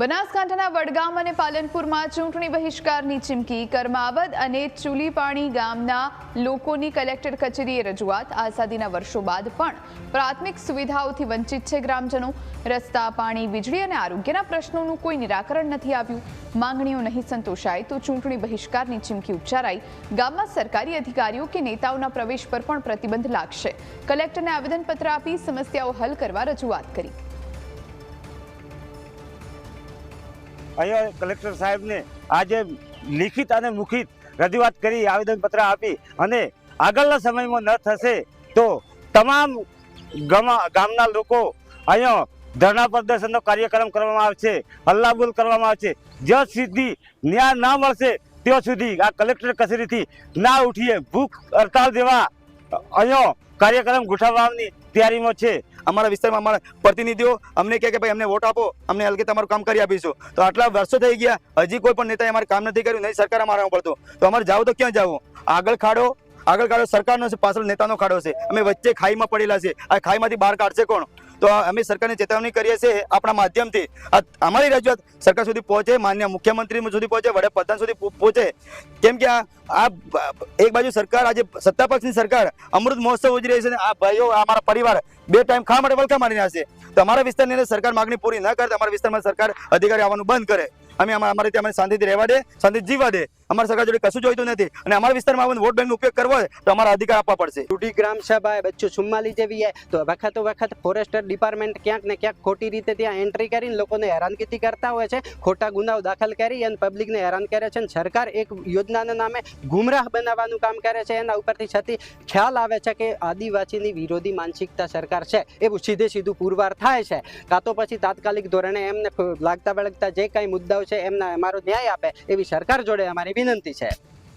બનાસકાંઠાના વડગામ અને પાલનપુરમાં ચૂંટણી બહિષ્કારની ચીમકી, કરમાવદ અને ચુલીપાણી ગામના લોકોની કલેક્ટર કચેરીએ રજૂઆત. આઝાદીના વર્ષો બાદ પણ પ્રાથમિક સુવિધાઓથી વંચિત છે ગ્રામજનો. રસ્તા, પાણી, વીજળી અને આરોગ્યના પ્રશ્નોનું કોઈ નિરાકરણ નથી આવ્યું. માંગણીઓ નહીં સંતોષાય તો ચૂંટણી બહિષ્કારની ચીમકી ઉચ્ચારાઈ. ગામમાં સરકારી અધિકારીઓ કે નેતાઓના પ્રવેશ પર પણ પ્રતિબંધ લાગશે. કલેક્ટરને આવેદનપત્ર આપી સમસ્યાઓ હલ કરવા રજૂઆત કરી. અહીંયા કલેક્ટર સાહેબને આજે લિખિત અને મુખિત રજૂઆત કરી, આવેદનપત્ર આપી અને આગળના સમયમાં ન થશે તો તમામ ગામા- ગામના લોકો અહીંયા ધરણા પ્રદર્શનનો કાર્યક્રમ કરવામાં આવશે, હલ્લાબુલ કરવામાં આવશે. જ્યાં સુધી ન્યાય ના મળશે, ત્યાં સુધી આ કલેક્ટર કચેરીથી ના ઉઠીએ. ભૂખ હડતાલ જેવા અહીંયા કાર્યક્રમ ગોઠવવાની તૈયારીમાં છે. અમારા વિસ્તારમાં અમારા પ્રતિનિધિઓ અમને કહે કે ભાઈ, અમને વોટ આપો, અમને હલકે તમારું કામ કરી આપીશું. તો આટલા વર્ષો થઈ ગયા, હજી કોઈ પણ નેતાએ અમારે કામ નથી કર્યું, નહીં સરકાર અમારા પડતું. તો અમારે જાવ તો ક્યાં જવું? આગળ ખાડો આગળ ખાડો સરકારનો છે, પાછળ નેતાનો ખાડો છે. અમે વચ્ચે ખાઈમાં પડેલા છે. આ ખાઈમાંથી બહાર કાઢશે કોણ? તો અમે સરકારને ચેતવણી કરીએ છીએ આપણા માધ્યમથી. અમારી રજૂઆત સરકાર સુધી પહોંચે, માન્ય મુખ્યમંત્રી સુધી પહોંચે, વડાપ્રધાન સુધી પહોંચે. કેમ કે આ એક બાજુ સરકાર, આજે સત્તા પક્ષની સરકાર અમૃત મહોત્સવ ઉજવી રહી છે આ ભાઈઓ અમારા પરિવાર બે ટાઈમ ખાવા માટે વલખા મારી રહ્યા છે. તો અમારા વિસ્તારની અંદર સરકાર માગણી પૂરી ન કરે તો અમારા વિસ્તારમાં સરકાર અધિકારી આવવાનું બંધ કરે. અમે અમારા ત્યાં શાંતિથી રહેવા દે, શાંતિથી જીવવા દે. અમારા સરકાર જોડે કશું જોઈતું નથી. અને અમારા વિસ્તારમાં આવીને વોટ બેંકનો ઉપયોગ કરવો હોય તો અમારા અધિકાર આપવા પડશે. ટૂટી ગ્રામ સભા બચ્ચું ચુમ્માલી જેવી તો વખતો વખત ફોરેસ્ટર ડિપાર્ટમેન્ટ ક્યાંક ને ક્યાંક ખોટી રીતે ત્યાં એન્ટ્રી કરીને લોકોને હેરાનગતિ કરતા હોય છે. ખોટા ગુનાઓ દાખલ કરી અને પબ્લિકને હેરાન કરે છે અને સરકાર એક યોજનાના નામે ગુમરાહ બનાવવાનું કામ કરે છે. એના ઉપરથી છતી ખ્યાલ આવે છે કે આદિવાસીની વિરોધી માનસિકતા સરકાર છે. એવું સીધે સીધું પુરવાર થાય છે. કાં તો પછી તાત્કાલિક ધોરણે એમને લાગતા વળગતા જે કાંઈ મુદ્દાઓ છે એમના અમારો ન્યાય આપે એવી સરકાર જોડે અમારી વિનંતી છે.